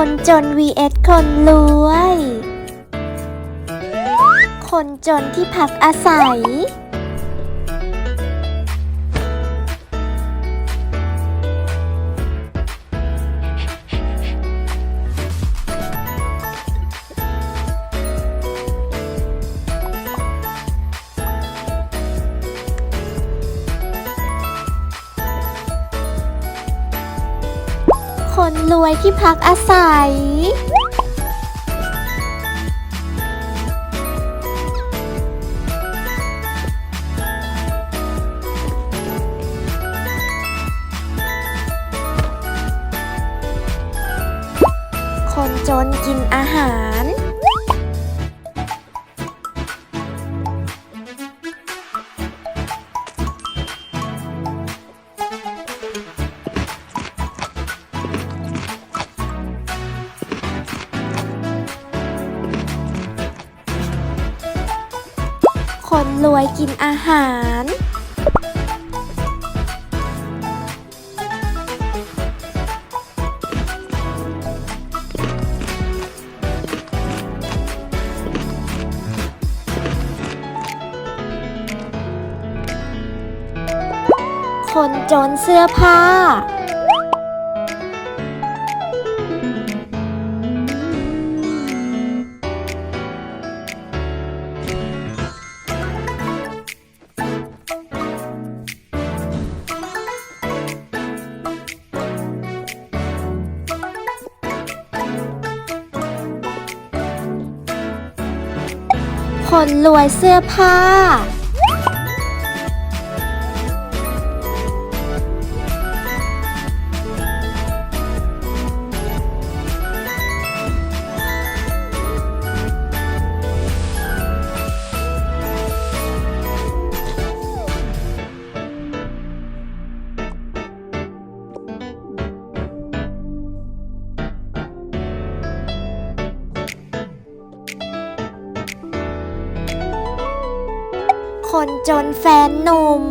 คนจน vs คนรวย คนจนที่พักอาศัย คนรวยที่พักอาศัย คนจนกินอาหาร คนรวยกินอาหาร คนจนเสื้อผ้า คนรวยเสื้อผ้า คนจนแฟนหนุ่ม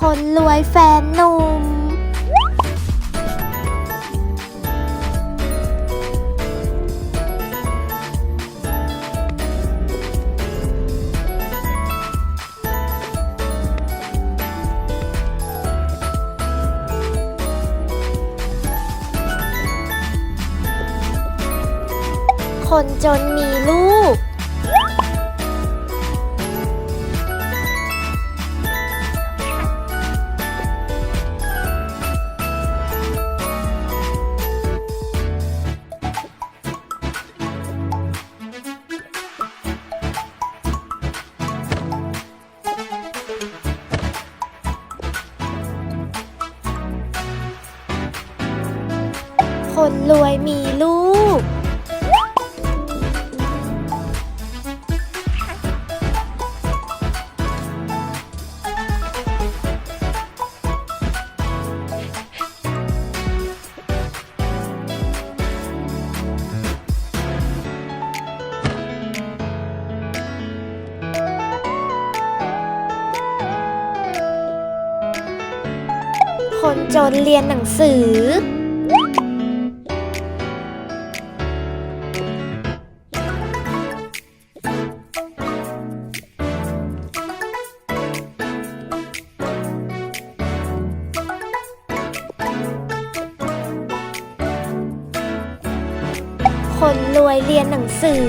คนรวยแฟนหนุ่ม คนจนมีลูก คนรวยมีลูก คนจนเรียนหนังสือ คนรวยเรียนหนังสือ